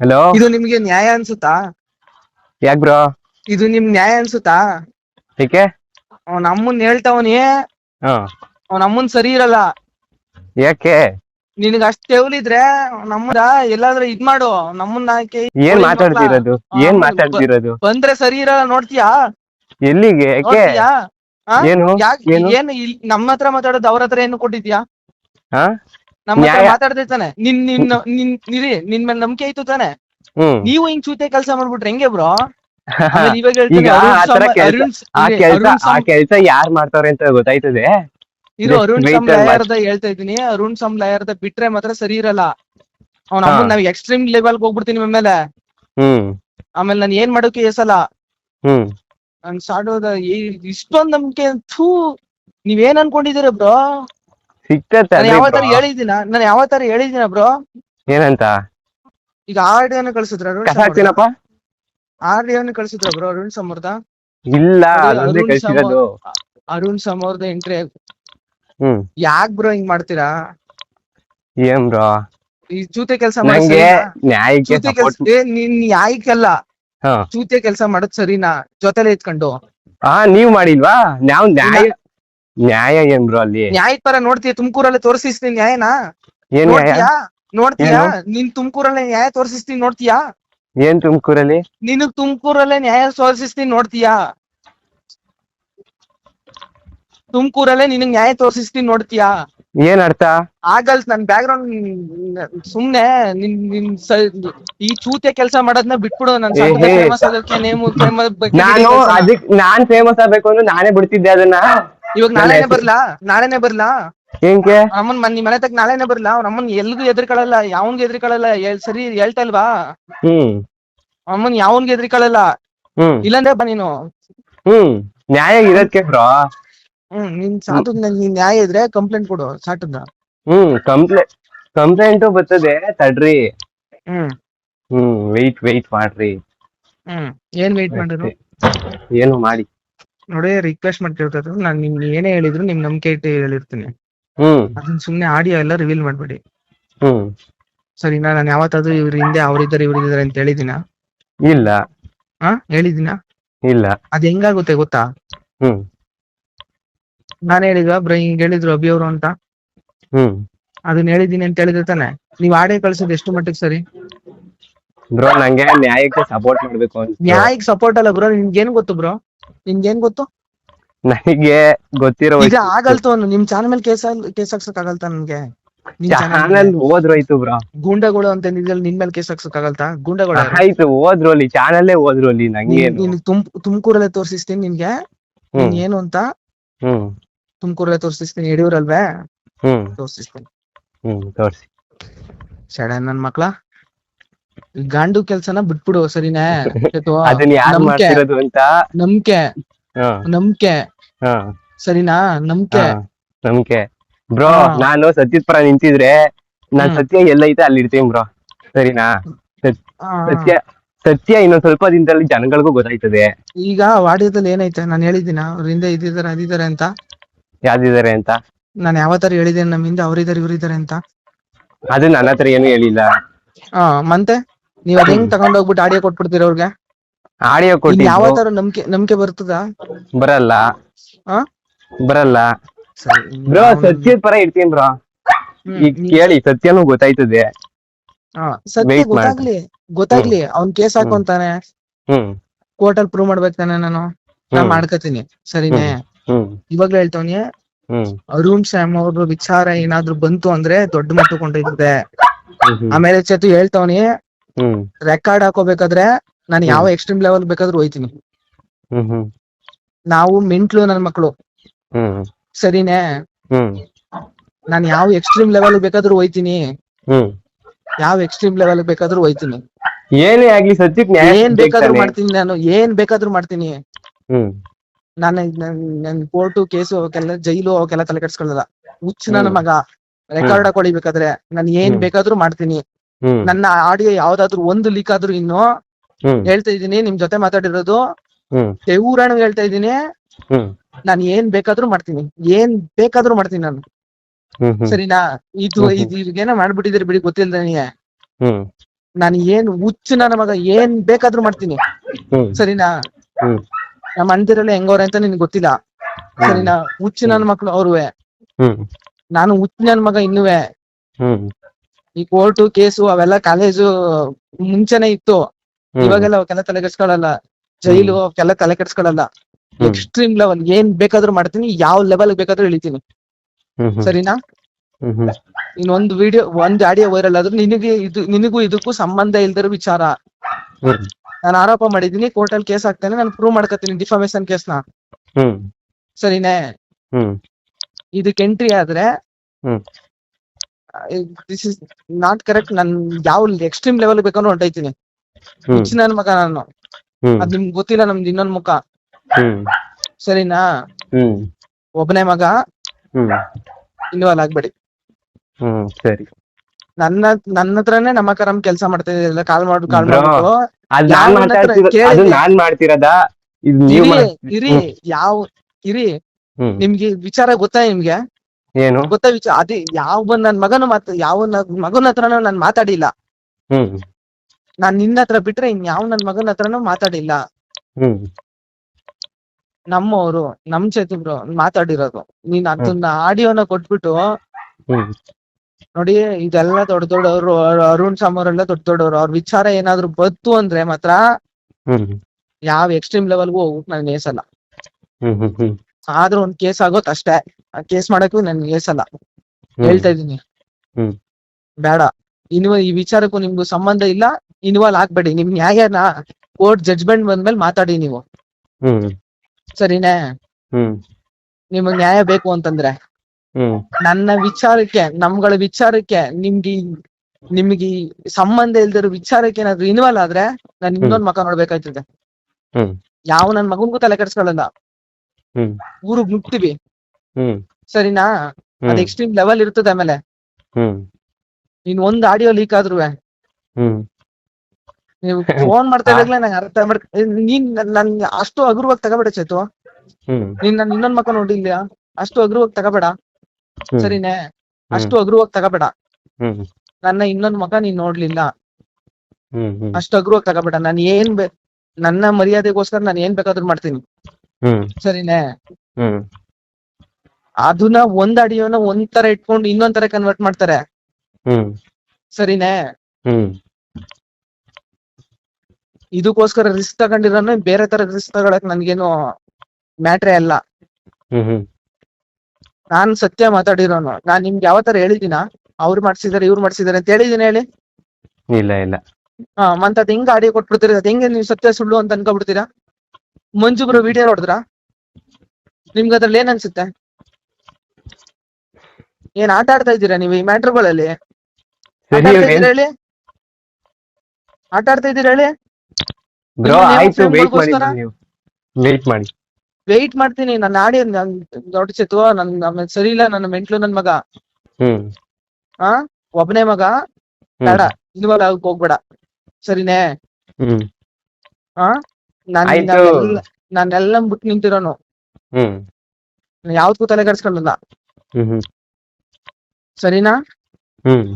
Hello ಇದು ನಿಮ್ಗೆ ನ್ಯಾಯ ಅನ್ಸುತ್ತಾ? ಯಾಕ್ ಬ್ರೋ ಇದು ನಿಮ್ ನ್ಯಾಯ ಅನ್ಸುತ್ತಾ? ಯಾಕೆ ಅವ್ನ ಅಮ್ಮನ್ ಹೇಳ್ತಾವನಿ ಹಾ. ಅವ್ನ ಅಮ್ಮನ್ ಸರಿ ಇರಲ್ಲ. ಯಾಕೆ? ನಿನಗ ಅಷ್ಟ್ ತೆವಲಿದ್ರೆ ನಮ್ಮದ ಎಲ್ಲಾದ್ರೂ ಇದ್ ಮಾಡು. ನಮ್ಮನ್ನ ಹಾಕಿ ಏನ್ ಮಾತಾಡ್ತಿರೋದು? ಏನ್ ಮಾತಾಡ್ತಿರೋದು? ಬಂದ್ರೆ ಸರಿ ಇರಲ್ಲ ನೋಡ್ತೀಯಾ? ಎಲ್ಲಿಗೆ? ಯಾಕೆ? ನೋಡ್ತೀಯಾ? ಆ? ಏನು? ಯಾಕ್ ಏನು? ಏನ್ ಇಲ್- ನಮ್ಮ ಹತ್ರ ಮಾತಾಡೋದು ಅವ್ರ ಹತ್ರ ಏನು ಕೊಟ್ಟಿದ್ಯಾ ಹಾ? ನಮ್ಮ ಹತ್ರ ನ್ಯಾಯ- ಮಾತಾಡ್ದೆ ತಾನೆ ನಿನ್ ನಿನ್ ನಿನ್ ನಿನ್ ಮೇಲೆ ನಂಬಿಕೆ ಆಯ್ತು ತಾನೆ. ಹ್ಮ್. ನೀವು ಹಿಂಗ್ ಚೂತೆ ಕೆಲಸ ಮಾಡ್ಬಿಟ್ರೆ ಹೆಂಗೆ ಬ್ರೋ? ಇವಾಗ ಹೇಳ್ತೀನಿ, ಈಗ ಅರುಣ್ ಆ ತರ ಸಮ- ಕೆಲ್ಸ- ಅರುಣ್ ಸ- ಆ ಇರಿ, ಕೆಲ್ಸ ಅರುಣ್ ಆ ಸಮ- ಕೆಲ್ಸ ಯಾರ್ ಮಾಡ್ತಾವ್ರೆ ಅಂತ ಗೊತ್ತಾಯ್ತದೆ? ಇರು Just ಅರುಣ್ wait ಸಮ್ and watch. ಲಾಯರ್ದ ಹೇಳ್ತಾ ಇದೀನಿ ಅರುಣ್ ಸಮ್ ಲಾಯರ್ದ ಬಿಟ್ರೆ ಮಾತ್ರ ಸರಿ ಇರಲ್ಲ. ಅವ್ನ ಹಾ. ಅಮ್ಮನ್ ನಾವ್ ಎಕ್ಸ್ಟ್ರೀಮ್ ಲೆವೆಲ್ ಹೋಗ್ಬಿಡ್ತೀನಿ ಆಮೇಲೆ ಹ್ಮ್. ಆಮೇಲೆ ನಾನು ಏನ್ ಮಾಡೋಕೆ ಎಸಲ್ಲ. ಹ್ಮ್. ನನ್ ಸಾಡೋದ ಇಷ್ಟೊಂದ್ ನಂಬಿಕೆ ಥೂ ನೀವೇನ್ ಅನ್ಕೊಂಡಿದೀರ ಬ್ರೋ? ಸಿಕ್ತತ್ತೆ ನಾನು ಯಾವ ತರ. ಹೇಳಿದಿನ ನಾನು ಯಾವ ತರ ಹೇಳಿದ್ದೀನ ಬ್ರೋ ಏನಂತ? ಈಗ ಆಡಿಯೋನ ಕಳ್ಸಿದ್ರ ಅರುಣ್ ಕಸ ಹಾಕ್ತೀನಪ್ಪ. ಅನ್ನು ಕಳ್ಸಿದ್ರ ಬ್ರೋ ಅರುಣ್ ಸಮರ್ದ ಇಲ್ಲ ಅರುಣ್ ಕಳ್ಸಿರೋದು. ಅರುಣ್ ಸಮರ್ದ ಎಂಟ್ರಿ ಹ್ಮ್. ಯಾಕ್ ಬ್ರೋ ಹಿಂಗ್ ಮಾಡ್ತೀರಾ? ಏನ್ ಬ್ರೋ ಈ ಚೂತೆ ಕೆಲಸ ನಂಗೆ ನ್ಯಾಯಕ್ಕೆ ಸಪೋರ್ಟ್ ಕೆಲ್ಸ ಯಾಯ್ಕಲ್ಲ ಹಾ. ಚೂತೆ ಕೆಲಸ ಮಾಡೋದ್ ಸರಿನಾ? ಜೊತೆಲೆ ಇತ್ಕೊಂಡು ಹಾ ನೀವ್ ಮಾಡಿಲ್ವಾ? ನಾವ್ ನ್ಯಾಯ ನ್ಯಾಯ ಏನ್ ಬ್ರೋ ಅಲ್ಲಿ? ನ್ಯಾಯ ಪರ ನೋಡ್ತೀಯ ತುಮಕೂರಲ್ಲಿ ತೋರಿಸ್ತೀನಿ ನ್ಯಾಯನಾ. ಏನ್ ನ್ಯಾಯ? ನೋಡ್ತೀಯಾ? ನಿನ್ ತುಮಕೂರಲ್ಲೇ ನ್ಯಾಯ ತೋರಿಸ್ತೀನಿ ನೋಡ್ತೀಯಾ? ಏನ್ ತುಮಕೂರಲ್ಲಿ? ನಿನಗ್ ತುಮಕೂರಲ್ಲೇ ನ್ಯಾಯ ತೋರಿಸ್ತೀನಿ ನೋಡ್ತೀಯಾ? ತುಮಕೂರಲ್ಲೇ ನಿನಗ್ ನ್ಯಾಯ ತೋರಿಸ್ತೀನಿ ನೋಡ್ತೀಯಾ? ಏನ್ ಅರ್ಥ? ಆಗಲ್ ನನ್ ಬ್ಯಾಕ್ ಗ್ರೌಂಡ್ ಸುಮ್ನೆ ನಿನ್ ನಿನ್ ಸ- ಈ ಚೂತೆ ಕೆಲಸ ಮಾಡೋದ್ನ ಬಿಟ್ಬಿಡು ನನ್ ಫೇಮಸ್ ನೇಮು ನಾನು ಅದಕ್ ನಾನ್ ಫೇಮಸ್ ಆಗ್ಬೇಕು ಅಂದ್ರೆ ನಾನೇ ಬಿಡ್ತಿದ್ದೆ ಅದನ್ನ. ಇವಾಗ ನಾಳೆನೇ ಬರ್ಲಾ? ನಾಳೆನೆ ಬರ್ಲಾ? ಏನ್ಕೆ? ಅಮ್ಮನ್ ಮನ್ ನಿಮ್ ಮನೆ ತಕ್ಕ ನಾಳೆನೆ ಬರ್ಲಾ? ಅವ್ರ ಅಮ್ಮನ್ ಎಲ್ಗೂ ಎದ್ರಿಕೊಳ್ಳಲ್ಲ ಯಾವನ್ಗೂ ಎದ್ರಿಕೊಳ್ಳಲ್ಲ ಎಲ್- ಸರಿ ಹೇಳ್ತಲ್ವಾ ಹ್ಮ್. ಅಮ್ಮನ್ ಯಾವನ್ಗೂ ಎದ್ರಿಕೊಳ್ಳಲ್ಲ ಹ್ಮ್. ಇಲ್ಲಂದ್ರೆ ಬಾ ನೀನು. ಹ್ಮ್. ನ್ಯಾಯ ಇರಕ್ಕೆ ಬ್ರೋ. ಹ್ಮ್ ನಿನ್ ಸಾಟದ್ ನೀನ್ ನ್ಯಾಯ ಇದ್ರೆ ಕಂಪ್ಲೇಂಟ್ ಕೊಡು ಸಾಟದ ಹ್ಮ್ ಕಂಪ್ಲೇಂಟ್ ಕಂಪ್ಲೇಂಟು ಬರ್ತದೆ ತಡ್ರಿ. ಹ್ಮ್. ಹ್ಮ್ ವೆಯ್ಟ್ ವೆಯ್ಟ್ ಮಾಡ್ರಿ. ಹ್ಮ್ ಏನ್ ವೆಯ್ಟ್ ಮಾಡಿದ್ರು? ಏನು ಮಾಡಿ? ನೋಡಿ ರಿಕ್ವೆಸ್ಟ್ ಮಾಡ್ತಿರ್ತದ ನಾನು ನಿಮ್ ಏನೇ ಹೇಳಿದ್ರು ನಿಮ್ ನಂಬಿಕೆ ಇಟ್ಟು ಹೇಳಿರ್ತೀನಿ. ಹ್ಮ್. ಅದನ್ನ ಸುಮ್ನೆ ಆಡಿಯೋ ಎಲ್ಲ ರಿವೀಲ್ ಮಾಡ್ಬೇಡಿ. ಹ್ಮ್. ಸರಿ ನಾನು ಯಾವತ್ತಾದ್ರೂ ಇವ್ರ ಹಿಂದೆ ಅವ್ರಿದ್ದಾರೆ ಇವ್ರಿದ್ದಾರೆ ಅಂತ ಹೇಳಿದಿನ ಇಲ್ಲ. ಹಾ ಹೇಳಿದಿನ ಇಲ್ಲ. ಅದ್ ಹೆಂಗಾಗುತ್ತೆ ಗೊತ್ತಾ? ಹ್ಮ್. ನಾನ್ ಹೇಳಿದ್ವಾ ಬ್ರ ಹಿಂಗ್ ಹೇಳಿದ್ರು ಅಭಿ ಅವರು ಅಂತ. ಹ್ಮ್. ಅದನ್ನ ಹೇಳಿದೀನಿ ಅಂತ ಹೇಳಿದ್ರೆ ತಾನೆ? ನೀವ್ ಆಡಿಯೋ ಕಳ್ಸೋದು ಎಷ್ಟು ಮಟ್ಟಿಗೆ ಸರಿ? ಬ್ರೋ ನಂಗೆ ನ್ಯಾಯಕ್ಕೆ ಸಪೋರ್ಟ್ ಮಾಡ್ಬೇಕು ಅಂತ ನ್ಯಾಯಕ್ ಸಪೋರ್ಟ್ ಅಲ್ಲ ಬ್ರೋ ನಿಮ್ಗೇನ್ ಗೊತ್ತು ಬ್ರೋ? ನಿಮ್ಗೇನ್ ಗೊತ್ತು? ನನಗೆ ಗೊತ್ತಿರೋ ಈಗ ಆಗಲ್ತು ಅನ್ನು ನಿಮ್ ಚಾನಲ್ ಮೇಲೆ ಕೇಸ್ ಕೇಸ್ ಹಾಕ್ಸಕ್ ಆಗಲ್ತಾ ನನ್ಗೆ ಚಾನಲ್ ಹೋದ್ರೋಯ್ತು ಬ್ರೋ. ಗೂಂಡಗಳು ಅಂತ ನಿಜಲ್ ನಿನ್ ಮೇಲೆ ಕೇಸ್ ಹಾಕ್ಸಕ್ ಆಗಲ್ತಾ? ಗುಂಡಗಳು? ಆಯ್ತು ಹೋದ್ರು ಅಲ್ಲಿ ಚಾನಲ್ಲೇ ಹೋದ್ರು ಅಲ್ಲಿ ನಂಗೆ ನಿನ್ ತುಮ್ ತುಮಕೂರಲ್ಲೇ ತೋರಿಸ್ತೀನಿ ನಿನ್ಗೆ. ನೀನ್ ಏನು ಅಂತ? ತುಮಕೂರಲ್ಲೇ ತೋರಿಸ್ತೀನಿ ಯಡಿಯೂರಲ್ವೇ? ತೋರಿಸ್ತೀನಿ ಹ್ಮ್ ತೋರಿಸಿ. ಸಡನ್ ನನ್ ಮಕ್ಳ. ಗಾಂಡು ಕೆಲ್ಸನ ಬಿಟ್ಬಿಡು ಸರಿನೇ? ಅದನ್ನ ಯಾರು ಮಾಡ್ತಿರೋದು ಅಂತ? ನಂಬಿಕೆ. ಹಾ. ನಂಬಿಕೆ. ಹಾ. ಸರಿನಾ? ನಂಬಿಕೆ. ಹಾ, ನಂಬಿಕೆ. ಬ್ರೋ ಹಾ. ನಾನು ಸತ್ಯದ ಪರ ನಿಂತಿದ್ರೆ ನಾನ್ ಸತ್ಯ ಎಲ್ಲ ಐತೆ ಅಲ್ಲಿ ಇರ್ತೀನಿ ಬ್ರೋ. ಸರಿನಾ? ಸತ್ಯ ಸತ್ಯ ಇನ್ನೊಂದ್ ಸ್ವಲ್ಪ ದಿನದಲ್ಲಿ ಜನಗಳಿಗೂ ಗೊತ್ತಾಯ್ತದೆ. ಈಗ ವಾಡ್ಯದಲ್ಲಿ ಏನೈತೆ? ನಾನು ಹೇಳಿದ್ದೀನ? ಅವ್ರಿಂದ ಇದಿದ್ದಾರೆ ಅದಿದ್ದಾರೆ ಅಂತ. ಯಾವ್ದಿದಾರೆ ಅಂತ? ನಾನು ತರ ಹೇಳಿದ್ದೇನೆ ನಮ್ಮಿಂದ ಹಿಂದೆ ಅವ್ರಿದ್ದಾರೆ ಇವ್ರಿದ್ದಾರೆ ಅಂತ. ಅದು ನನ್ನ ಹತ್ರ ಏನು ಹೇಳಿಲ್ಲ. ಹಾ ಮತ್ತೆ? ನೀವ್ ಅದ್ ಹೆಂಗ್ ತಗೊಂಡೋಗ್ಬಿಟ್ಟು ಆಡಿಯೋ ಕೊಟ್ಬಿಡ್ತೀರ ಅವ್ರಿಗೆ? ಆಡಿಯೋ ಕೊಟ್ಟು ಯಾವ ತರ ನಂಬಿಕೆ ನಂಬಿಕೆ ಬರ್ತದ ಬರಲ್ಲ. ಆ? ಬರಲ್ಲ. ಬ್ರೋ ಸತ್ಯದ ಪರ ಇರ್ತೀನಿ ಬ್ರೋ ಈಗ ಕೇಳಿ ಸತ್ಯನೂ ಗೊತ್ತಾಯ್ತದೆ. ಹಾ, ಸತ್ಯ wait ಮಾಡು. ಗೊತ್ತಾಗ್ಲಿ. ಗೊತ್ತಾಗ್ಲಿ ಅವ್ನ್ ಕೇಸ್ ಹಾಕೊಂತಾನೆ. ಹ್ಮ್. ಕೋರ್ಟ್ ಅಲ್ಲಿ ಪ್ರೂವ್ ಮಾಡ್ಬೇಕು ತಾನೆ ನಾನು. ನಾ ಹ್ಮ್. ಮಾಡ್ಕತೀನಿ. ಸರಿನೇ? ಹ್ಮ್. ಇವಾಗ್ಲೇ ಹೇಳ್ತವನಿ ಹ್ಮ್. ಅರುಣ್ ಶ್ಯಾಮ್ ಅವ್ರ ವಿಚಾರ ಏನಾದ್ರು ಬಂತು ಅಂದ್ರೆ ದೊಡ್ಡ ಮಟ್ಟ ಕೊಂಡೊಯ್ತದೆ ಆಮೇಲೆ ಚೇತು ಹೇಳ್ತವನಿ ರೆಕಾರ್ಡ್ ಹಾಕೋಬೇಕಾದ್ರೆ ನಾನು ಯಾವ ಎಕ್ಸ್ಟ್ರೀಮ್ ಲೆವೆಲ್ ಬೇಕಾದ್ರೂ ಹೋಯ್ತೀನಿ. ನಾವು ಮಿಂಟ್ಲು ನನ್ ಮಕ್ಳು. ಸರಿನೇ? ನಾನು ಯಾವ ಎಕ್ಸ್ಟ್ರೀಮ್ ಲೆವೆಲ್ ಬೇಕಾದ್ರೂ ಹೋಯ್ತೀನಿ. ಯಾವ ಎಕ್ಸ್ಟ್ರೀಮ್ ಲೆವೆಲ್ ಬೇಕಾದ್ರೂ ಹೋಯ್ತೀನಿ. ಏನೇ ಆಗ್ಲಿ ಸತ್ಯಕ್ ನ್ಯಾಯ ಏನ್ ಬೇಕಾದ್ರೂ ಮಾಡ್ತೀನಿ ನಾನು. ಏನ್ ಬೇಕಾದ್ರೂ ಮಾಡ್ತೀನಿ. ನಾನು ನನ್ ಕೋರ್ಟು ಕೇಸು ಅವಕ್ಕೆಲ್ಲ ಜೈಲು ಅವಕ್ಕೆಲ್ಲ ತಲೆ ಕೆಡ್ಸ್ಕೊಳ್ಳಲ್ಲ. ಹುಚ್ಚು ನನ್ನ ಮಗ. ರೆಕಾರ್ಡ್ ಹಾಕೊಳಿಬೇಕಾದ್ರೆ ನಾನು ಏನ್ ಬೇಕಾದ್ರೂ ಮಾಡ್ತೀನಿ. ನನ್ನ ಆಡಿಯೋ ಯಾವ್ದಾದ್ರು ಒಂದು ಲೀಕ್ ಆದ್ರೂ ಇನ್ನು ಹೇಳ್ತಾ ಇದೀನಿ ನಿಮ್ ಜೊತೆ ಮಾತಾಡಿರೋದು. ದೇವೂರಾಣ ಹೇಳ್ತಾ ಇದೀನಿ ನಾನು ಏನ್ ಬೇಕಾದ್ರೂ ಮಾಡ್ತೀನಿ. ಏನ್ ಬೇಕಾದ್ರೂ ಮಾಡ್ತೀನಿ ನಾನು. ಸರಿನಾ? ಇದು ಇದೇನೋ ಮಾಡ್ಬಿಟ್ಟಿದ್ದೀರಿ ಬಿಡಿ ಹ್ಮ್. ನಾನು ಏನ್ ಹುಚ್ಚು ನನ್ನ ಮಗ ಏನ್ ಬೇಕಾದ್ರೂ ಮಾಡ್ತೀನಿ. ಸರಿನಾ? ನಮ್ಮ ಅಂದಿರಲ್ಲ ಹೆಂಗವ್ರೆ ಅಂತ ನಿನ್ಗೆ ಗೊತ್ತಿಲ್ಲ. ಸರಿನಾ? ಹುಚ್ಚು ನನ್ನ ಮಕ್ಳು ಅವ್ರುವೆ. ನಾನು ಹುಟ್ಟಿನ ಮಗ ಇನ್ನುವೆ. ಹ್ಮ್. ಈ ಕೋರ್ಟು ಕೇಸು ಅವೆಲ್ಲ ಕಾಲೇಜು ಮುಂಚೆನೆ ಇತ್ತು. ಇವಾಗೆಲ್ಲ ಅವಕ್ಕೆಲ್ಲ ತಲೆ ಕೆಡ್ಸ್ಕೊಳಲ್ಲ. ಜೈಲು ಅವಕ್ಕೆಲ್ಲ ತಲೆ ಕೆಡ್ಸ್ಕೊಳಲ್ಲ. ಎಕ್ಸ್ಟ್ರೀಮ್ ಲೆವೆಲ್ ಏನ್ ಬೇಕಾದ್ರೂ ಮಾಡ್ತೀನಿ ಯಾವ ಲೆವೆಲ್ ಬೇಕಾದ್ರೂ ಇಳಿತೀನಿ. ಸರಿನಾ? ಇನ್ನೊಂದು ವಿಡಿಯೋ ಒಂದ್ ಆಡಿಯೋ ವೈರಲ್ ಆದ್ರೂ ನಿನಗೆ ಇದು ನಿನಗೂ ಇದಕ್ಕೂ ಸಂಬಂಧ ಇಲ್ದಿರೋ ವಿಚಾರ. ನಾನು ಆರೋಪ ಮಾಡಿದೀನಿ ಕೋರ್ಟಲ್ಲಿ ಕೇಸ್ ಹಾಕ್ತೇನೆ ನಾನು ಪ್ರೂವ್ ಮಾಡ್ಕೊತೀನಿ ಡಿಫಾಮೇಶನ್ ಕೇಸ್ನ ನ. ಸರಿನೇ? ಇದಕ್ಕೆ ಎಂಟ್ರಿ ಆದ್ರೆ ಹ್ಮ್. ದಿಸ್ ಇಸ್ ನಾಟ್ ಕರೆಕ್ಟ್ ನನ್ ಯಾವ ಎಕ್ಸ್ಟ್ರೀಮ್ ಲೆವೆಲ್ ಬೇಕಾದ್ರೂ ಹೊಂಟೈತೀನಿ ಹ್ಮ್. ಹುಚ್ಚು ನನ್ ಮಗ ನಾನು. ಹ್ಮ್. ಅದ್ ನಿಮ್ಗೆ ಗೊತ್ತಿಲ್ಲ ನಮ್ದು ಇನ್ನೊಂದ್ ಮುಖ. ಹ್ಮ್. ಸರಿನಾ? ಹ್ಮ್. ಒಬ್ಬನೇ ಮಗ ಹ್ಮ್. ಇನ್ವಾಲ್ವ್ ಆಗ್ಬೇಡಿ. ಹ್ಮ್ ಸರಿ. ನನ್ನ ನನ್ನ ಹತ್ರನೇ ನಮ್ಮ ಕರಮ್ ಕೆಲಸ ಮಾಡ್ತಾ ಇದ್ದಿಲ್ಲ ಕಾಲ್ ಮಾಡು ಕಾಲ್ Bro, ಮಾಡ್ಬಿಟ್ಟು ಅದ್ ಯಾವ ನಾನ್ ನನ್ನ ಹತ್ರ ಮಾತಾಡ್ತಿರೋದ್ ಅದು ಕೇಳಿದೆ. ನಾನ್ ಮಾಡ್ತಿರೋದ? ಇದು ನೀವ್ ಇರಿ ಮಾಡ್- ಇರಿ ಯಾವ ಇರಿ. ನಿಮ್ಗೆ ವಿಚಾರ ಗೊತ್ತಾ ನಿಮ್ಗೆ? ಏನು? ಗೊತ್ತಾ ವಿಚಾರ ಅದೇ ಯಾವ ನನ್ ಮಗನು ಮಾತ್ ಯಾವ ಮಗನ ಹತ್ರನೂ ನಾನ್ ಮಾತಾಡಿಲ್ಲ. ನಾನ್ ನಿನ್ನ ಹತ್ರ ಬಿಟ್ರೆ ಇನ್ ಯಾವ ನನ್ ಮಗನ ಹತ್ರನೂ ಮಾತಾಡಿಲ್ಲ. ನಮ್ಮವರು ನಮ್ ಚೇತಿಬ್ರು ಬ್ರೋ ಮಾತಾಡಿರೋದು. ನೀನ್ ಅದನ್ನ ಆಡಿಯೋನ ಕೊಟ್ಬಿಟ್ಟು ನೋಡಿ ಇದೆಲ್ಲ ದೊಡ್ಡ ದೊಡ್ಡವರು ಅರುಣ್ ಸಾಮವ್ರೆಲ್ಲ ದೊಡ್ಡ ದೊಡ್ಡವರು ಅವ್ರ. ವಿಚಾರ ಏನಾದ್ರು ಬತ್ತು ಅಂದ್ರೆ ಮಾತ್ರ ಯಾವ ಎಕ್ಸ್ಟ್ರೀಮ್ ಲೆವೆಲ್ಗೂ ಹೋಗ್ಬಿಟ್ಟು ನಾನು ಹ್ಮ್. ಆದ್ರೂ ಒಂದ್ ಕೇಸ್ ಆಗೋತ್ ಅಷ್ಟೇ. ಆ ಕೇಸ್ ಮಾಡಕ್ಕೂ ನನ್ಗೆ ಏಸಲ್ಲ. ಹೇಳ್ತಾ ಇದೀನಿ ಹ್ಮ್. ಬೇಡ. ಇನ್ವಾ ಈ ವಿಚಾರಕ್ಕೂ ನಿಮ್ಗು ಸಂಬಂಧ ಇಲ್ಲ. ಇನ್ವಾಲ್ವ್ ಆಗ್ಬೇಡಿ. ನಿಮ್ ನ್ಯಾಯನ ಕೋರ್ಟ್ ಜಡ್ಜ್ಮೆಂಟ್ ಬಂದ್ಮೇಲೆ ಮಾತಾಡಿ ನೀವು. ಹ್ಮ್. ಸರಿನೇ? ಹ್ಮ್. ನಿಮಗ್ ನ್ಯಾಯ ಬೇಕು ಅಂತಂದ್ರೆ. ಹ್ಮ್. ನನ್ನ ವಿಚಾರಕ್ಕೆ ನಮ್ಗಳ ವಿಚಾರಕ್ಕೆ ನಿಮ್ಗೆ ಈ- ನಿಮ್ಗೆ ಈ ಸಂಬಂಧ ಇಲ್ದಿರೋ ವಿಚಾರಕ್ಕೆ ಏನಾದ್ರು ಇನ್ವಾಲ್ವ್ ಆದ್ರೆ ನಾನು ಇನ್ನೊಂದ್ ಮಕ ನೋಡ್ಬೇಕಾಯ್ತದೆ. ಹ್ಮ್. ಯಾವ ನನ್ ಮಗನ್ಗೂ ತಲೆ ಕೆಡ್ಸ್ಕೊಳಲ್ಲ ಹ್ಮ್. ಊರಿಗ್ ಮುಟ್ತೀವಿ. ಸರಿನಾ? ಅದ್ ಎಕ್ಸ್ಟ್ರೀಮ್ ಲೆವೆಲ್ ಇರ್ತದೆ ಆಮೇಲೆ. ನೀನ್ ಒಂದ್ ಆಡಿಯೋ ಲೀಕ್ ಆದ್ರೂ. ನೀವು ಫೋನ್ ಮಾಡ್ತಾ ಇದ್ದಾಗ್ಲೇ ನಂಗೆ ಅರ್ಥ ಮಾಡ್ ನೀನ್ ನನ್- ಅಷ್ಟು ಹಗುರವಾಗಿ ತಗೋಬೇಡ ಚೇತು. ನೀನ್ ನನ್ ಇನ್ನೊಂದ್ ಮಕ್ಕ ನೋಡಿಲ್ಯಾ? ಅಷ್ಟು ಹಗುರವಾಗಿ ತಗೋಬೇಡ. ಸರಿನೇ? ಅಷ್ಟು ಹಗುರವಾಗಿ ತಗೋಬೇಡ. ನನ್ನ ಇನ್ನೊಂದ್ ಮಕ ನೀನ್ ನೋಡ್ಲಿಲ್ಲ. ಅಷ್ಟು ಅಗ್ರವಾಗಿ ತಗೋಬೇಡ. ನಾನು ಏನ್ ನನ್ನ ಮರ್ಯಾದೆಗೋಸ್ಕರ ನಾನು ಏನ್ ಬೇಕಾದ್ರೂ ಮಾಡ್ತೀನಿ. ಹ್ಮ್. ಸರಿನೇ? ಹ್ಮ್. ಅದನ್ನ ಒಂದ್ ಅಡಿಯೋನ ಒಂದ್ ತರ ಇಟ್ಕೊಂಡು ಇನ್ನೊಂದ್ ತರ ಕನ್ವರ್ಟ್ ಮಾಡ್ತಾರೆ. ಹ್ಮ್. ಸರಿನೇ? ಹ್ಮ್. ಇದಕ್ಕೋಸ್ಕರ ರಿಸ್ಕ್ ತಗೊಂಡಿರೋನು ಬೇರೆ ತರ ರಿಸ್ಕ್ ತಗೊಳಕ್ ನನ್ಗೇನು ಮ್ಯಾಟ್ರೇ ಅಲ್ಲ. ಹ್ಮ್ ಹ್ಮ್. ನಾನ್ ಸತ್ಯ ಮಾತಾಡಿರೋನು. ನಾನ್ ನಿಮ್ಗೆ ಯಾವ ತರ ಹೇಳಿದಿನ ಅವ್ರು ಮಾಡ್ಸಿದಾರೆ ಇವ್ರು ಮಾಡ್ಸಿದಾರೆ ಅಂತ ಹೇಳಿದೀನಿ ಹೇಳಿ. ಇಲ್ಲ ಇಲ್ಲ. ಹಾ ಮತ್ತ ಅದ್ ಹೆಂಗ್ ಆಡಿಯೋ ಕೊಟ್ಬಿಡ್ತೀರಾ ಅದ್ ಹೆಂಗೆ ನೀವು ಸತ್ಯ ಸುಳ್ಳು ಅಂತ ಅನ್ಕೊಬಿಡ್ತೀರಾ ಮಂಜು ಬ್ರೋ ವಿಡಿಯೋ ನೋಡಿದ್ರಾ? ನಿಮ್ಗೆ ಅದ್ರಲ್ಲಿ ಏನ್ ಅನ್ಸುತ್ತೆ? ಏನ್ ಆಟ ಆಡ್ತಾ ಇದ್ದೀರಾ ನೀವು ಈ ಮ್ಯಾಟ್ರ್ಗಳಲ್ಲಿ ಆಟ ಸರಿ ಆಡ್ತಾ ಇದ್ದೀರಾ ಹೇಳಿ? ಆಟ ಆಡ್ತಾ ಇದ್ದೀರಾ ಹೇಳಿ? ಬ್ರೋ ನಿಮ್ಮ ಆಯ್ತು friend ವೇಟ್ ಮಾಡಿ ನೀವು. ವೇಟ್ ಮಾಡಿ. ವೆಯ್ಟ್ ಮಾಡ್ತೀನಿ ನನ್ನ ಆಡಿ ದೊಡ್ಡ ಚಿತ್ತು ನನ್ ಆಮೇಲೆ ಸರಿ ಇಲ್ಲ ನನ್ನ ಮೆಂಟ್ಲು ನನ್ನ ಮಗ. ಹ್ಮ್. ಆ? ಒಬ್ನೇ ಮಗ. ಬೇಡ ಇನ್ವಾಲ್ವ್ ಆಗಕ್ ಹೋಗ್ಬೇಡ. ಸರಿನೇ? ಹ್ಮ್. ಆ. ನಾನೆಲ್ಲ ಬಿಟ್ಟು ನಿಂತಿರೋನು. ಹ್ಮ್. ಯಾವ್ದಕ್ಕೂ ತಲೆ ಕೆಡ್ಸ್ಕೊಳ್ಳಲ್ಲ ಹ್ಮ್ ಸರಿನಾ? ಹ್ಮ್.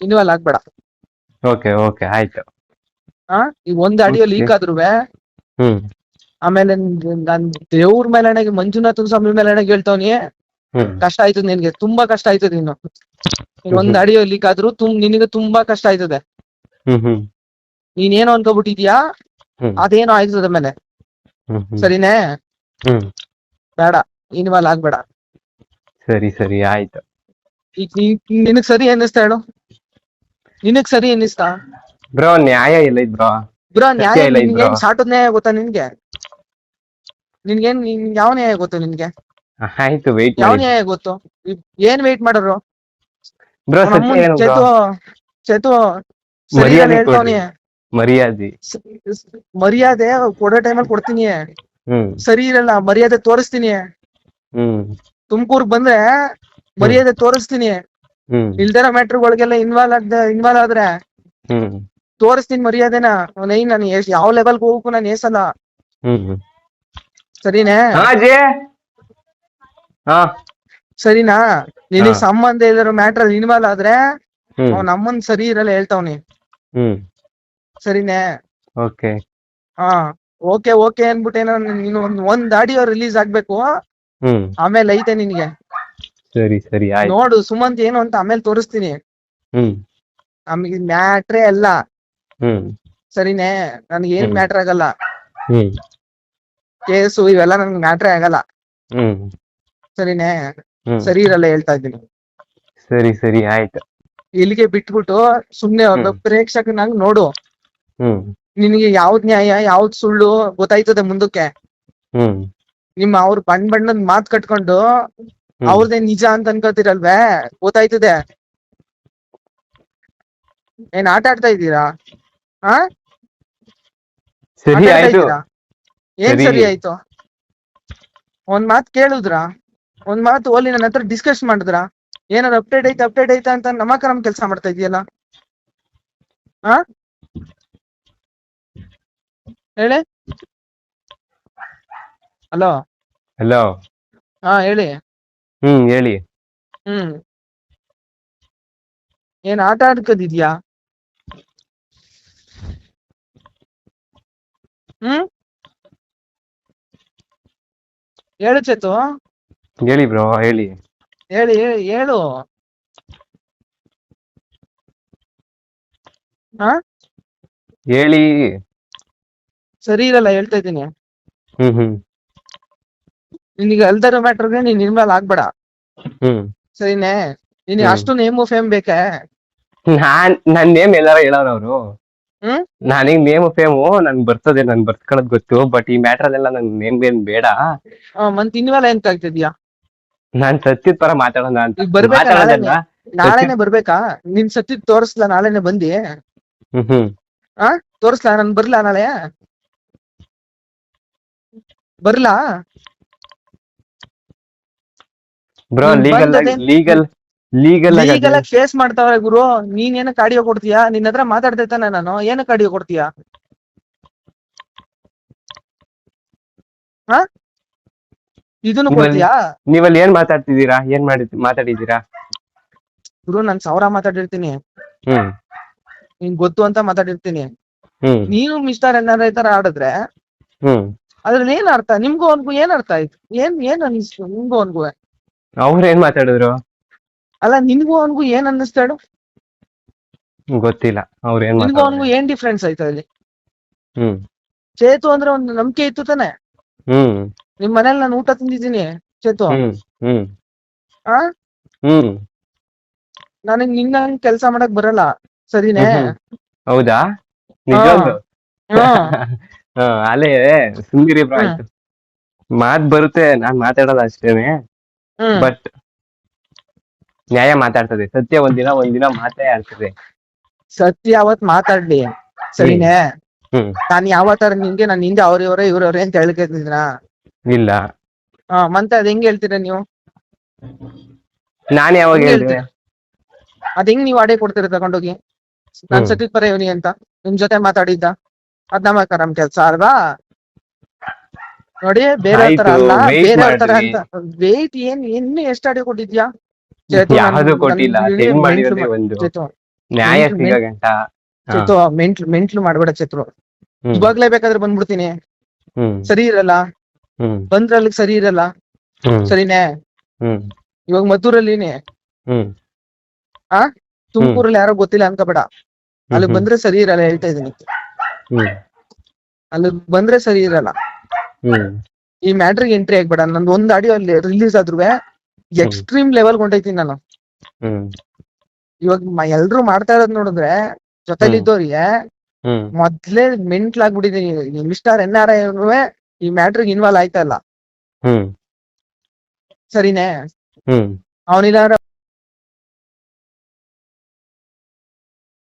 ಇನ್ವಾಲ್ವ್ ಆಗ್ಬೇಡ. ಓಕೆ ಓಕೆ ಆಯ್ತು. ಆ ಈ ಒಂದ್ ಆಡಿಯೋ ಲೀಕ್ ಆದ್ರೂ ಹ್ಮ್. ಆಮೇಲೆ ನಾನ್ ದೇವ್ರ ಮೇಲಣೆಗೆ ಮಂಜುನಾಥನ್ ಸ್ವಾಮಿ ಮೇಲೆ ಹೇಳ್ತಾವನಿ ಕಷ್ಟ ಆಯ್ತದ ನಿನ್ಗೆ ತುಂಬಾ ಕಷ್ಟ ಆಯ್ತದ ನೀನು. ಒಂದ್ ಅಡಿಯೋ ಲೀಕ್ ಆದ್ರೂ ತುಮ್ ನಿನಗೆ ತುಂಬಾ ಕಷ್ಟ ಆಯ್ತದೆ. ನೀನೇನೋ ಅನ್ಕೋಬಿಟ್ಟಿದ್ಯಾ? ಅದೇನೋ ಆಯ್ತದ ಮೇಲೆ. ಹ್ಮ್ ಹ್ಮ್. ಸರಿನೇ? ಬೇಡ ಇನ್ವಾಲ್ವ್ ಆಗ್ಬೇಡ. ಸರಿ ಸರಿ ಆಯ್ತು. ನಿನಗ್ ಸರಿ ಅನ್ನಿಸ್ತಾ ಹೇಳು? ನಿನಗ್ ಸರಿ ಅನ್ನಿಸ್ತಾ? ಬ್ರೋ ನ್ಯಾಯ ಇಲ್ಲ ಬ್ರೋ ಬ್ರೋ ನ್ಯಾಯ ನಿನ್ಗೇನ್. ಸಾಟದ್ ನ್ಯಾಯ ಗೊತ್ತಾ ನಿನ್ಗೆ? ನಿನ್ಗೇನ್ ನಿನ್ ಯಾವ ನ್ಯಾಯ ಗೊತ್ತು ನಿನ್ಗೆ? ಆಯ್ತು ವೇಟ್ ಯಾವ ನ್ಯಾಯ ಗೊತ್ತು? ಏನ್ ವೇಟ್ ಮಾಡೋರು ಬ್ರೋ ಚೇತು ಚೇತು ಸರಿ ಹೇಳ್ತಾವನಿ ಮರ್ಯಾದೆ. ಮರ್ಯಾದೆ ಕೊಡೋ ಟೈಮಲ್ಲಿ ಕೊಡ್ತೀನಿ. ಹ್ಮ್. ಸರಿ ಇರಲ್ಲ ಮರ್ಯಾದೆ ತೋರಿಸ್ತೀನಿ. ಹ್ಮ್. ತುಮಕೂರ್ ಬಂದ್ರೆ ಮರ್ಯಾದೆ ತೋರಿಸ್ತೀನಿ. ಹ್ಮ್. ಇಲ್ದಿರ ಮ್ಯಾಟ್ರಿಗಳಿಗೆಲ್ಲ ಇನ್ವಾಲ್ ಆಗ ಇನ್ವಾಲ್ವ್ ಆದ್ರೆ ಹ್ಮ್. ತೋರಿಸ್ತೀನಿ ಮರ್ಯಾದೆನ. ನೈ ನಾನು ಎಷ್ಟ್ ಯಾವ ಲೆವೆಲ್ಗೆ ಹೋಗಕ್ಕೂ ನಾನು ಏಸಲ್ಲ ಹ್ಮ್. ಸರಿನೇ? ಹಾ ಜೇ ಹಾ. ಸರಿನಾ? ನಿನಗ್ ಹಾ. ಸಂಬಂಧ ಇಲ್ದಿರೋ ಮ್ಯಾಟ್ರ್ ಇನ್ವಾಲ್ವ್ ಆದ್ರೆ ಹ್ಮ್. ಅವ್ನ ಅಮ್ಮನ್ ಸರಿ ಇರಲ್ಲ ಹೇಳ್ತಾವ್ನಿ. ಹ್ಮ್. ಸರಿನೇ? ಓಕೆ. ಹಾ ಓಕೆ ಓಕೆ ಅನ್ಬಿಟ್ಟೇನೋ ನೀನು ಒಂದ್ ಒಂದ್ ಆಡಿಯೋ ರಿಲೀಸ್ ಆಗ್ಬೇಕು. ಹ್ಮ್. ಆಮೇಲೆ ಐತೆ ನಿನ್ಗೆ. ಸರಿ ಸರಿ ಆಯ್ತು. ನೋಡು ಸುಮಂತ್ ಏನು ಅಂತ ಆಮೇಲೆ ತೋರಿಸ್ತೀನಿ. ಹ್ಮ್. ನಮಗೆ ಮ್ಯಾಟ್ರೇ ಅಲ್ಲ. ಹ್ಮ್. ಸರಿನೇ? ನನಗೆ ಏನ್ ಮ್ಯಾಟರ್ ಮ್ಯಾಟ್ರ್ ಆಗಲ್ಲ. ಹ್ಮ್. ಕೇಸು ಇವೆಲ್ಲ ನನ್ಗೆ ಮ್ಯಾಟ್ರೇ ಆಗಲ್ಲ. ಹ್ಮ್. ಸರಿನೇ? ಹ್ಮ್. ಸರಿ ಇರಲ್ಲ ಹೇಳ್ತಾ ಇದ್ದೀನಿ. ಸರಿ ಸರಿ ಆಯ್ತು. ಇಲ್ಲಿಗೆ ಬಿಟ್ಬಿಟ್ಟು ಸುಮ್ನೆ ಒಬ್ಬ ಹ್ಮ್. ಪ್ರೇಕ್ಷಕನಾಗ್ ನೋಡು. ನಿನಗೆ ಯಾವ್ದ್ ನ್ಯಾಯ ಯಾವ್ದ್ ಸುಳ್ಳು ಗೊತ್ತಾಯ್ತದೆ ಮುಂದಕ್ಕೆ? ನಿಮ್ಮ ಅವ್ರ ಬಣ್ಣ ಬಣ್ಣದ್ ಮಾತ್ ಕಟ್ಕೊಂಡು. ಅವ್ರದೇ ನಿಜ ಅಂತ ಅನ್ಕೋತಿರಲ್ವೇ? ಗೊತ್ತಾಯ್ತದೆ. ಏನ್ ಆಟ ಆಡ್ತಾ ಇದ್ದೀರಾ? ಹಾ ಸರಿ ಆಯ್ತು? ಏನ್ ಸರಿ. ಸರಿ ಆಯ್ತು? ಒಂದ್ ಮಾತ್ ಕೇಳುದ್ರ? ಒಂದ್ ಮಾತು ಓಲಿ ನನ್ನ ಹತ್ರ ಡಿಸ್ಕಸ್ ಮಾಡಿದ್ರ? ಏನಾದ್ರು ಅಪ್ಡೇಟ್ ಐತೆ ಅಪ್ಡೇಟ್ ಐತೆ ಅಂತ ನಮಕ ನಮ್ ಕೆಲಸ ಮಾಡ್ತಾ ಇದೆಯಲ್ಲ? ಹಾ ಹೇಳಿ. ಹಲೋ ಹಲೋ ಹಾ ಹೇಳಿ. ಹ್ಮ್ ಹೇಳಿ. ಹ್ಮ್. ಏನ್ ಆಟ ಆಡ್ಕೋದಿದ್ಯಾ? ಹ್ಮ್? ಹೇಳು ಚೇತು. ಹೇಳಿ ಬ್ರೋ ಹೇಳಿ. ಹೇಳಿ ಹೇಳಿ ಹೇಳು. ಹೇಳಿ. ಸರಿ ಇರಲ್ಲ ಹೇಳ್ತಾ ಇದ್ದೀನಿ. ಹ್ಮ್ ಹ್ಮ್. ನಿನಗೆ ಅಲ್ದರ ಮ್ಯಾಟ್ರಿಗೆ ನೀನ್ ಇನ್ವಾಲ್ವ್ ಆಗ್ಬೇಡ. ಹ್ಮ್. ಸರಿನೇ? ನೀನ್ ಹ್ಮ್. ಅಷ್ಟು ನೇಮು ಫೇಮ್ ಬೇಕೆ? ನಾನ್ ನನ್ ನೇಮ್ ಎಲ್ಲಾರ ಹೇಳೋರು ಅವರು. ಹ್ಮ್? ನನಗ್ ನೇಮ್ ಫೇಮು ನನ್ ಬರ್ತದೆ ನನ್ ಬರ್ಸ್ಕೊಳ್ಳೋದ್ ಗೊತ್ತು ಬಟ್ ಈ ಮ್ಯಾಟರ್ ಅಲ್ಲೆಲ್ಲ ನನ್ ನೇಮ್ ಏನ್ ಬೇಡ. ಮತ್ ಮೇಲೆ ಏನ್ ಆಗ್ತಿದ್ಯಾ? ನಾನ್ ಸತ್ಯದ ಪರ ಮಾತಾಡೋಣ ಅಂತ. ಈಗ ಬರ್ಬೇಕಾ ಮಾತಾಡೋದಲ್ಲ ನಾಳೆನೆ? ಬರ್ಬೇಕಾ? ನಿನ್ ಸತಿ ತೋರಿಸ್ಲಾ ನಾಳೆನೆ ಬಂದಿ? ಹ್ಮ್ ಹ್ಮ್. ತೋರಿಸ್ಲಾ? ನಾನು ಬರ್ಲಾ ನಾಳೆ? ಬರ್ಲಾ? Bro legal legal legal legal ಆಗಿ ಫೇಸ್ ಮಾಡ್ತಾವ್ರೆ ಗುರು. ನೀನ್ ಏನಕ್ಕೆ ಆಡಿಯೋ ಕೊಡ್ತೀಯಾ? ನಿನ್ನ ಹತ್ರ ಮಾತಾಡ್ತಾ ತಾನೆ ನಾನು. ಏನಕ್ಕೆ ಆಡಿಯೋ ಕೊಡ್ತೀಯಾ? ಹಾ? ಇದನ್ನು ಕೊಡ್ತೀಯಾ? ನೀವಲ್ಲಿ ಏನ್ ಮಾತಾಡ್ತಿದ್ದೀರಾ? ಏನ್ ಮಾಡಿ ಮಾತಾಡಿದ್ದೀರಾ? ಗುರು ನಾನ್ ಸಾವಿರ ಮಾತಾಡಿರ್ತೀನಿ. ಹ್ಮ್. ನಿನ್ ಗೊತ್ತು ಅಂತ ಮಾತಾಡಿರ್ತೀನಿ. ಹ್ಮ್. ನೀನು ಮಿಸ್ಟರ್ ಏನಾರ ಈ ತರ ಆಡಿದ್ರೆ ಹ್ಮ್. ಅದ್ರಲ್ಲಿ ಏನ್ ಅರ್ಥ? ನಿಮ್ಗೂ ಅವನ್ಗೂ ಏನ್ ಅರ್ಥ ಆಯ್ತು? ಏನ್ ಏನ್ ಅನ್ನಿಸ್ತು ನಿಮ್ಗೂ ಅವನ್ಗೂ? ಅವ್ರ ಏನ್ ಮಾತಾಡಿದ್ರು? ಅಲ್ಲ ನಿನ್ಗೂ ಅವನ್ಗೂ ಏನ್ ಅನ್ನಿಸ್ತಾ ಹೇಳು ಗೊತ್ತಿಲ್ಲ. ಅವ್ರ ಏನ್ ನಿನ್ಗೂ ಅವನ್ಗೂ ಮಾತಾಡಿದ್ರು ಏನ್ ಡಿಫ್ರೆನ್ಸ್ ಆಯ್ತು ಅಲ್ಲಿ? ಹ್ಮ್. ಚೇತು ಅಂದ್ರೆ ಒಂದು ನಂಬಿಕೆ ಇತ್ತು ತಾನೆ? ಹ್ಮ್. ನಿಮ್ ಮನೇಲಿ ನಾನು ಊಟ ತಿಂದಿದ್ದೀನಿ ಚೇತು. ಹ್ಮ್ ಹ್ಮ್. ಆ? ಹ್ಮ್. ನನಗ್ ನಿನ್ನ ಕೆಲ್ಸ ಮಾಡಕ್ ಬರಲ್ಲ ಸರಿನೇ? ಹ್ಮ್. ಹೌದಾ? ನಿಜವಾಗ್ಲು? ಹಾ. ಹಾ ಅಲ್ಲೇ ಬ್ರೋ. ಆಯ್ತು. ಮಾತ್ ಬರುತ್ತೆ ನಾನ್ ಮಾತಾಡೋದು ಅಷ್ಟೇನೆ. ಹ್ಮ್. ಬಟ್ ನ್ಯಾಯ ಮಾತಾಡ್ತದೆ. ಸತ್ಯ ಒಂದಿನ ಒಂದಿನ ಮಾತೇ ಆಡ್ತದೆ ಸತ್ಯ ಅವತ್ ಮಾತಾಡ್ಲಿ? ಸರಿನೇ? ಹ್ಮ್. ನಾನ್ ಯಾವತ್ತಾರ ನಿಂಗೆ ನಾನ್ ಹಿಂದೆ ಅವ್ರ ಇವ್ರೆ ಇವ್ರವ್ರೆ ಅಂತ ಹೇಳ್ಕೊತಿದ್ದೀನ? ಇಲ್ಲ. ಹಾ ಮತ್ತೆ ಅದ್ ಹೆಂಗ್ ಹೇಳ್ತೀರಾ ನೀವು? ನಾನ್ ಯಾವಾಗ ಹೆಂಗ್ ಹೇಳಿದೆ? ಹೇಳ್ತೀರಾ ಅದ್ ಹೆಂಗ್ ನೀವು ಅಡೆ ಕೊಡ್ತೀರಾ ತಗೊಂಡೋಗಿ? ನಾನ್ ಹ್ಮ್. ಪರ ಇವನಿ ಅಂತ. ನಿಮ್ ಜೊತೆ ಮಾತಾಡಿದ್ದ. ಅದ್ ನಮಕ ನಮ್ ಕೆಲ್ಸ ಅಲ್ವಾ? ನೋಡಿ ಬೇರೆ ತರ ಆಯ್ತು, ಅಲ್ಲ wait ಬೇರೆ ತರ ಮಾಡ್ರಿ. ಅಂತ. ವೇಟ್ ಏನ್ ಇನ್ನು ಎಷ್ಟು ಅಡಿ ಕೊಟ್ಟಿದ್ಯಾ? ಚೇತು, ನನ್- ಯಾವ್ದು ನನ್ ಕೊಟ್ಟಿಲ್ಲ ಮೆಂಟ್ಲು ಮಾಡಿರೋದೇ ಒಂದು. ಚೇತು ನ್ಯಾಯ ಮೆಂಟ್ಲು- ಸಿಗೋ ಗಂಟ. ಹಾ. ಚೇತು ಮೆಂಟ್ಲು ಮೆಂಟ್ಲು ಮಾಡ್ಬೇಡ ಚೇತು ಹ್ಮ್. ಇವಾಗ್ಲೇ ಬೇಕಾದ್ರೆ ಬಂದ್ಬಿಡ್ತೀನಿ. ಹ್ಮ್. ಸರಿ ಇರಲ್ಲ. ಹ್ಮ್. ಬಂದ್ರೆ ಅಲ್ಲಿಗ್ ಸರಿ ಇರಲ್ಲ. ಹ್ಮ್. ಸರಿನೇ? ಹ್ಮ್. ಇವಾಗ ಮದ್ದೂರಲ್ಲಿನೇ ಹ್ಮ್. ತುಮಕೂರಲ್ಲಿ ಯಾರೋ ಗೊತ್ತಿಲ್ಲ ಅನ್ಕೋಬೇಡ. ಅಲ್ಲಿಗ್ ಬಂದ್ರೆ ಸರಿ ಇರಲ್ಲ ಹೇಳ್ತಾ ಇದೀನಿ ಹ್ಮ್. ಅಲ್ಲಿಗ್ ಬಂದ್ರೆ ಸರಿ ಇರಲ್ಲ. ಈ ಮ್ಯಾಟ್ರಿಗೆ ಎಂಟ್ರಿ ಆಗ್ಬೇಡ. ನಂದು ಒಂದ್ ಆಡಿಯೋ ಅಲ್ಲಿ ರಿಲೀಸ್ ಆದ್ರೂ ಎಕ್ಸ್ಟ್ರೀಮ್ ಲೆವೆಲ್ ಕೊಂಡೈತಿ ನಾನು. ಇವಾಗ ಮ- ಎಲ್ರು ಮಾಡ್ತಾ ಇರೋದ್ ನೋಡಿದ್ರೆ ಜೊತೆಲಿದ್ದವ್ರಿಗೆ ಹ್ಮ್. ಮೊದ್ಲೇ ಮೆಂಟ್ಲಾಗ್ಬಿಟ್ಟಿದೀನಿ ಮಿಸ್ಟರ್ ಎನ್ ಆರ್ ಐ ಈ ಮ್ಯಾಟ್ರಿಗೆ ಇನ್ವಾಲ್ವ್ ಆಯ್ತಾ ಇಲ್ಲ. ಸರಿನೇ? ಅವನಿಲ್ಲ